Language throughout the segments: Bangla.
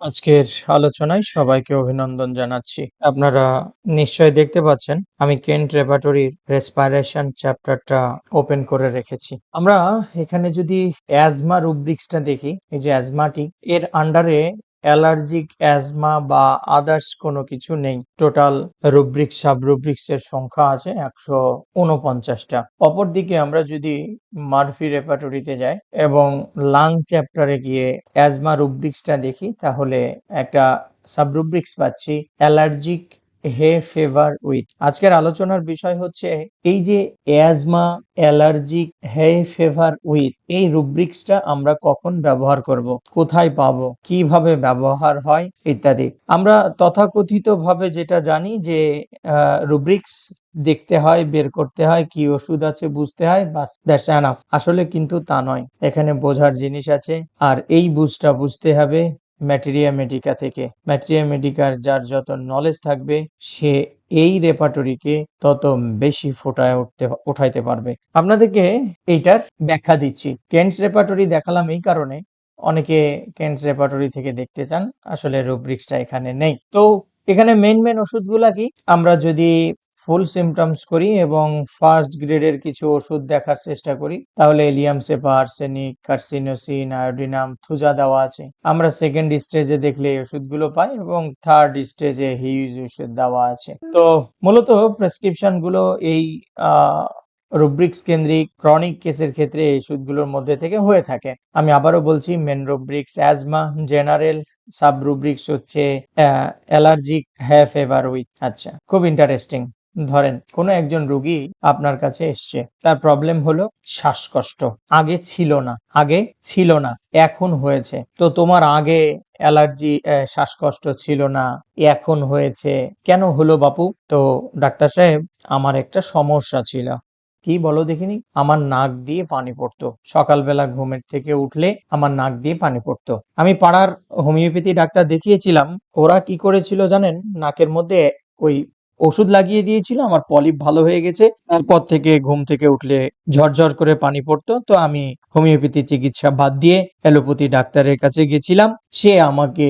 আজকের আলোচনায় সবাইকে অভিনন্দন জানাচ্ছি। আপনারা নিশ্চয় দেখতে পাচ্ছেন, আমি কেন্ট রেপাটরির রেসপাইরেশন চ্যাপ্টারটা ওপেন করে রেখেছি। আমরা এখানে যদি অ্যাজমা রুব্রিক্সটা দেখি, এই যে অ্যাজমাটিক, এর আন্ডারে অ্যালার্জিক, অ্যাজমা বা আদার্স কোনো কিছু নেই। টোটাল রুব্রিক্স এর সংখ্যা আছে একশো উনপঞ্চাশটা। অপরদিকে আমরা যদি মারফি রেপাটরিতে যাই এবং লাং চ্যাপ্টারে গিয়ে অ্যাজমা রুব্রিক্সটা দেখি, তাহলে একটা সাব রুব্রিক্স পাচ্ছি। Allergic hay fever with. আজকের আলোচনার বিষয় হচ্ছে এই যে asthma, allergic, hay fever with, এই রুব্রিক্সটা আমরা কখন ব্যবহার করব? কোথায় পাবো? কীভাবে ব্যবহার হয়? ইত্যাদি। আমরা তথাকথিত ভাবে যেটা জানি যে রুব্রিক্স দেখতে হয়, বের করতে হয়, কি ওষুধ আছে বুঝতে হয়, বাস, দ্যাটস এনাফ আসলে কিন্তু তা নয়। এখানে বোঝার জিনিস আছে। আর এই বুঝটা বুঝতে হবে ম্যাটেরিয়া মেডিকা থেকে। ম্যাটেরিয়া মেডিকার যার যত নলেজ থাকবে, সে এই রেপার্টরিকে তত বেশি ফোটায় উঠতে, উঠাইতে পারবে। আপনাদেরকে এইটার ব্যাখ্যা দিচ্ছি। কেন্টস রেপার্টরি দেখালাম এই কারণে। অনেকে কেন্টস রেপার্টরি থেকে দেখতে চান। আসলে রুব্রিক্সটা এখানে নেই। তো এখানে মেন মেন ওষুধগুলা কি? আমরা যদি ফুল সিমটমস করি এবং ফার্স্ট গ্রেডের কিছু ওষুধ দেখার চেষ্টা করি। তাহলে allium cepa arsenic carcinosin, iodinum, thuja দেওয়া আছে। আমরা সেকেন্ড স্টেজে দেখলে এই ওষুধগুলো পাই এবং থার্ড স্টেজে হিউজ ওষুধ দেওয়া আছে। তো মূলত প্রেসক্রিপশনগুলো এই রুব্রিক্স কেন্দ্রিক ক্রনিক কেসের ক্ষেত্রে এই ওষুধগুলোর মধ্যে থেকে হয়ে থাকে। আমি আবারও বলছি main rubrics asthma general sub rubrics হচ্ছে অ্যালার্জিক হ্যাভ ফেভার উইথ আচ্ছা খুব ইন্টারেস্টিং ধরেন, কোনো একজন রুগী আপনার কাছে এসছে, তার প্রবলেম হলো শ্বাসকষ্ট। আগে ছিল না, আগে ছিল না, এখন হয়েছে। তো তোমার আগে অ্যালার্জি শ্বাসকষ্ট ছিল না, এখন হয়েছে। কেন হলো বাপু? তো ডাক্তার সাহেব, আমার একটা সমস্যা ছিল। কি বলো দেখিনি? আমার নাক দিয়ে পানি পড়তো। সকালবেলা ঘুমের থেকে উঠলে আমার নাক দিয়ে পানি পড়তো। আমি পাড়ার হোমিওপ্যাথি ডাক্তার দেখিয়েছিলাম, ওরা কি করেছিল জানেন? নাকের মধ্যে ওই ওষুধ লাগিয়ে দিয়েছিল, আমার পলিপ ভালো হয়ে গেছে। তারপর থেকে ঘুম থেকে উঠলে ঝরঝর করে পানি পড়তো, তো আমি হোমিওপ্যাথি চিকিৎসা বাদ দিয়ে অ্যালোপ্যাথি ডাক্তারের কাছে গেছিলাম। সে আমাকে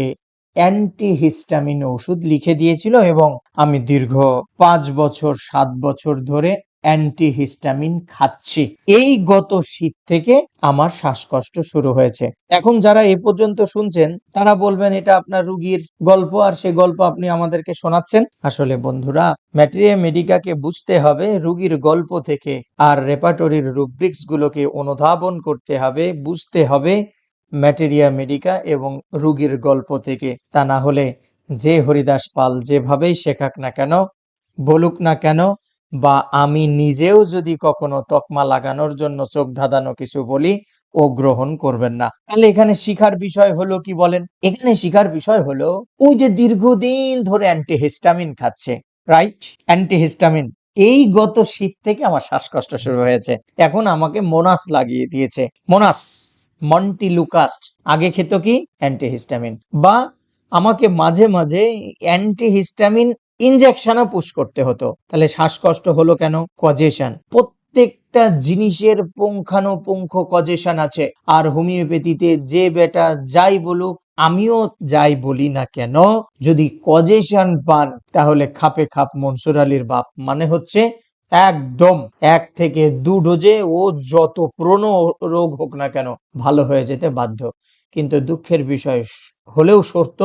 অ্যান্টিহিস্টামিন ওষুধ লিখে দিয়েছিল এবং আমি দীর্ঘ পাঁচ বছর, সাত বছর ধরে অ্যান্টিহিস্টামিন খাচ্ছি। এই গত শীত থেকে আমার শ্বাসকষ্ট শুরু হয়েছে। এখন যারা এ পর্যন্ত শুনছেন, তারা বলবেন, এটা আপনার রুগীর গল্প আর সে গল্প আপনি আমাদেরকে শোনাচ্ছেন? আসলে বন্ধুরা, ম্যাটেরিয়া মেডিকাকে বুঝতে হবে রুগীর গল্প থেকে, আর রেপাটরির রুব্রিক্স গুলোকে অনুধাবন করতে হবে, বুঝতে হবে ম্যাটেরিয়া মেডিকা এবং রুগীর গল্প থেকে। তা না হলে যে হরিদাস পাল যেভাবেই শেখাক না কেন, বলুক না কেন বা আমি নিজেও যদি কখনো তকমা লাগানোর জন্য চোখ ধাঁধানো কিছু বলি, ও গ্রহণ করবেন না। তাহলে এখানে শিখার বিষয় হলো কি বলেন? এখানে শিখার বিষয় হলো ওই যে দীর্ঘদিন ধরে অ্যান্টিহিস্টামিন খাচ্ছে রাইট অ্যান্টিহিস্টামিন, এই গত শীত থেকে আমার শ্বাসকষ্ট শুরু হয়েছে। এখন আমাকে মোনাস লাগিয়ে দিয়েছে। মোনাস, মন্টি লুকাস্ট, আগে খেত কি? অ্যান্টিহিস্টামিন। বা আমাকে মাঝে মাঝে অ্যান্টিহিস্টামিন ইনজেকশনও পুশ করতে হতো। তাহলে শ্বাসকষ্ট হলো কেন? কজেশন প্রত্যেকটা জিনিসের পুঙ্খানুপুঙ্খ কজেশন আছে। আর হোমিওপ্যাথিতে যে বেটা যাই বলুক, আমিও যাই বলি না কেন, যদি কজেশন পান, তাহলে খাপে খাপ মনসুর আলীর বাপ। মানে হচ্ছে একদম এক থেকে দু ডোজে ও যত পুরনো রোগ হোক না কেন, ভালো হয়ে যেতে বাধ্য। কিন্তু দুঃখের বিষয়, হলেও সত্য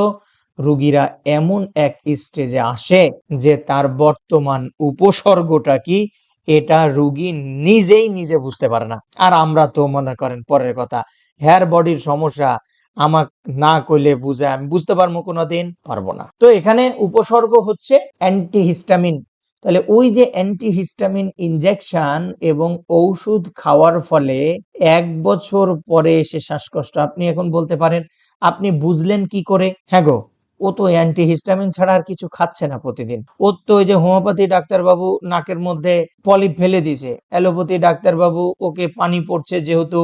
রুগীরা এমন এক স্টেজে আসে যে তার বর্তমান উপসর্গটা কি? এটা রুগী নিজেই নিজে বুঝতে পারে না। আর আমরা তো মনে করেন পরের কথা হেয়ার বডির সমস্যা, আমাক না করলে বুঝে, আমি বুঝতে পারব কোনোদিন? পারব না। তো এখানে উপসর্গ হচ্ছে অ্যান্টিহিস্টামিন তাহলে ওই যে অ্যান্টিহিস্টামিন ইনজেকশন এবং ঔষধ খাওয়ার ফলে এক বছর পরে এসে শ্বাসকষ্ট, আপনি এখন বলতে পারেন, আপনি বুঝলেন কি করে? হ্যাঁ গো। ও তো অ্যান্টিহিস্টামিন ছাড়া আর কিছু খাচ্ছে না প্রতিদিন। ও তো ওই যে হোমিওপ্যাথি ডাক্তারবাবু নাকের মধ্যে পলিপ ফেলে দিছে অ্যালোপ্যাথি ডাক্তারবাবু ওকে পানি পড়ছে যেহেতু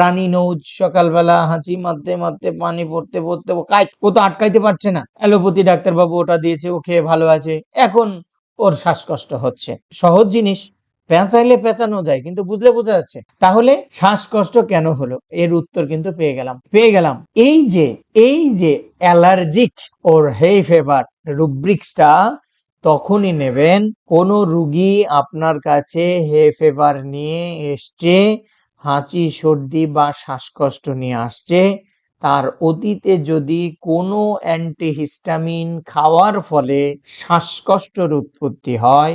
রানী নৌজ সকালবেলা হাঁচি মারতে মারতে পানি পড়তে পড়তে ও কাই ও তো আটকাইতে পারছে না। অ্যালোপ্যাথি ডাক্তারবাবু ওটা দিয়েছে, ও খেয়ে ভালো আছে। এখন ওর শ্বাসকষ্ট হচ্ছে। সহজ জিনিস পেঁচাইলে পেঁচানো যায়, কিন্তু বুঝলে বোঝা যাচ্ছে। তাহলে শ্বাসকষ্ট কেন হলো? এর উত্তর কিন্তু পেয়ে গেলাম। পেয়ে গেলাম এই যে এই যে অ্যালার্জিক ওর হে ফেভার রুব্রিক্সটা, তখনই নেবেন। কোনো রুগী আপনার কাছে হে ফেভার নিয়ে এসছে, হাঁচি, সর্দি বা শ্বাসকষ্ট নিয়ে আসছে, তার অতীতে যদি কোনো অ্যান্টিহিস্টামিন খাওয়ার ফলে শ্বাসকষ্টর উৎপত্তি হয়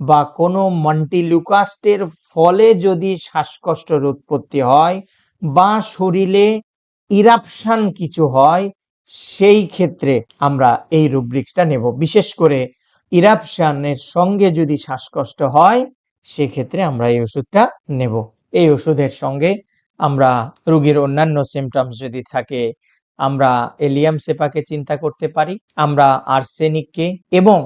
বা কোনো মন্টিলুকাস্টের ফলে যদি শ্বাসকষ্টর উৎপত্তি হয় বা শরীরে ইরাপশান কিছু হয়, সেই ক্ষেত্রে আমরা এই রুব্রিক্সটা নেব। বিশেষ করে ইরাপশানের সঙ্গে যদি শ্বাসকষ্ট হয়, সেক্ষেত্রে আমরা এই ওষুধটা নেব। এই ওষুধের সঙ্গে আমরা রোগীর অন্যান্য সিমটমস যদি থাকে, আমরা এলিয়াম সেপাকে চিন্তা করতে পারি, আমরা আর্সেনিককে এবং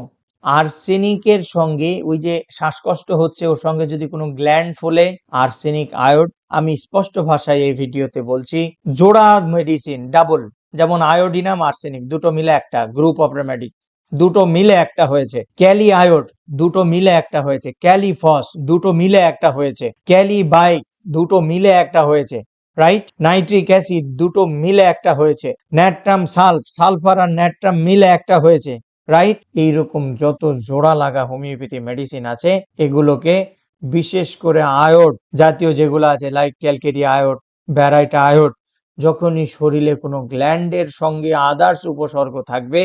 আর্সেনিকের সঙ্গে ওই যে শ্বাসকষ্ট হচ্ছে, ওর সঙ্গে যদি কোনো গ্ল্যান্ড ফোলে আর্সেনিক আয়োড, আমি স্পষ্ট ভাষায় এই ভিডিওতে বলছি, জোড়া মেডিসিন, ডাবল, যেমন আয়োডিনাম, আর্সেনিক, দুটো মিলে একটা, গ্রুপ অফ রেমেডি, দুটো মিলে একটা হয়েছে, ক্যালি আয়োড, দুটো মিলে একটা হয়েছে, ক্যালি ফস, দুটো মিলে একটা হয়েছে, ক্যালি বাইক দুটো মিলে একটা হয়েছে, রাইট? নাইট্রিক অ্যাসিড, দুটো মিলে একটা হয়েছে, ন্যাট্রাম সালফ, সালফার আর ন্যাট্রাম মিলে একটা হয়েছে রাইট এইরকম যত জোড়া লাগা হোমিওপ্যাথি মেডিসিন আছে, এগুলোকে বিশেষ করে আয়োড জাতীয় যেগুলো আছে লাইক ক্যালকেরি আয়োড ব্যারাইটা আয়োড যখনই শরীরে কোনো গ্ল্যান্ডের সঙ্গে আদার্স উপসর্গ থাকবে,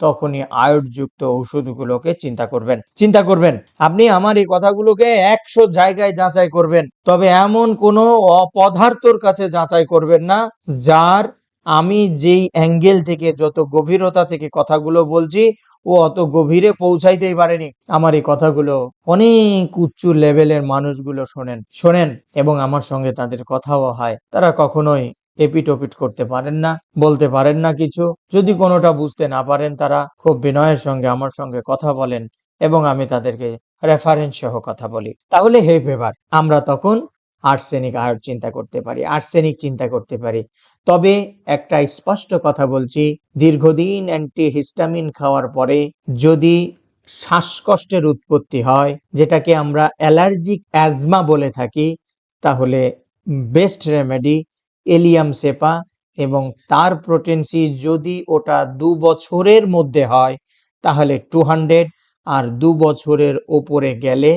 তখনই আয়োডযুক্ত ওষুধগুলোকে চিন্তা করবেন। চিন্তা করবেন, আপনি আমার এই কথাগুলোকে একশো জায়গায় যাচাই করবেন, তবে এমন কোনো অপদার্থর কাছে যাচাই করবেন না, যার আমি যেই অ্যাঙ্গেল থেকে, যত গভীরতা থেকে কথাগুলো বলছি, ও অত গভীরে পৌঁছাইতেই পারেনি আমার এই কথাগুলো। অনেক উচ্চ লেভেলের মানুষগুলো শোনেন শোনেন এবং আমার সঙ্গে তাদের কথাও হয়। তারা কখনোই এপিট ওপিট করতে পারেন না, বলতে পারেন না কিছু। যদি কোনোটা বুঝতে না পারেন, তারা খুব বিনয়ের সঙ্গে আমার সঙ্গে কথা বলেন এবং আমি তাদেরকে রেফারেন্স সহ কথা বলি। তাহলে হে ফেভার আমরা তখন আর্সেনিক আয়োড চিন্তা করতে পারি, আর্সেনিক চিন্তা করতে পারি। তবে একটা স্পষ্ট কথা বলছি, দীর্ঘদিন অ্যান্টিহিস্টামিন খাওয়ার পরে যদি শ্বাসকষ্টের উৎপত্তি হয়, যেটাকে আমরা অ্যালার্জিক অ্যাজমা বলে থাকি, তাহলে বেস্ট রেমেডি এলিয়াম সেপা এবং তার প্রোটেন্সি যদি ওটা দু বছরের মধ্যে হয়, তাহলে টু হান্ড্রেড আর দু বছরের ওপরে গেলে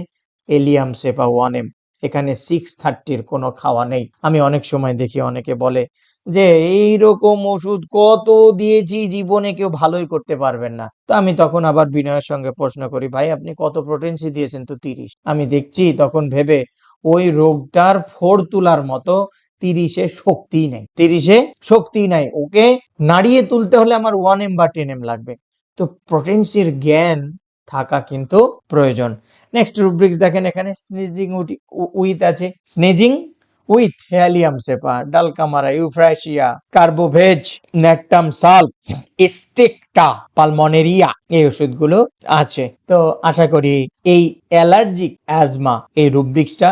এলিয়াম সেপা ওয়ান এম। এখানে সিক্স থার্টির কোনো খাওয়া নেই। আমি অনেক সময় দেখি অনেকে বলে যে এই রকম ওষুধ কত দিয়েছি, জীবনে কেউ ভালোই করতে পারবেন না। তো আমি তখন আবার বিনয়ের সঙ্গে প্রশ্ন করি, ভাই, আপনি কত প্রোটেন্সি দিয়েছেন তো তিরিশ? আমি দেখছি তখন ভেবে ওই রোগটার ফোর তোলার মতো তিরিশে শক্তি নেই। তিরিশে শক্তি নাই। ওকে নাড়িয়ে তুলতে হলে আমার ওয়ান এম বা টেন এম লাগবে। তো প্রোটেন্সির জ্ঞান থাকা কিন্তু প্রয়োজন। নেক্সট রুব্রিক্স দেখেন এখানে স্নেজিং উইথ আছে। Sneezing with allium cepa dulcamara, euphrasia, carbo veg natrum sulph sticta pulmonaria এই ওষুধগুলো আছে। তো আশা করি এই অ্যালার্জিক অ্যাজমা এই রুব্রিক্সটা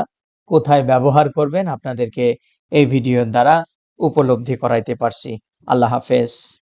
কোথায় ব্যবহার করবেন আপনাদেরকে এই ভিডিওর দ্বারা উপলব্ধি করাইতে পারছি। আল্লাহ হাফেজ।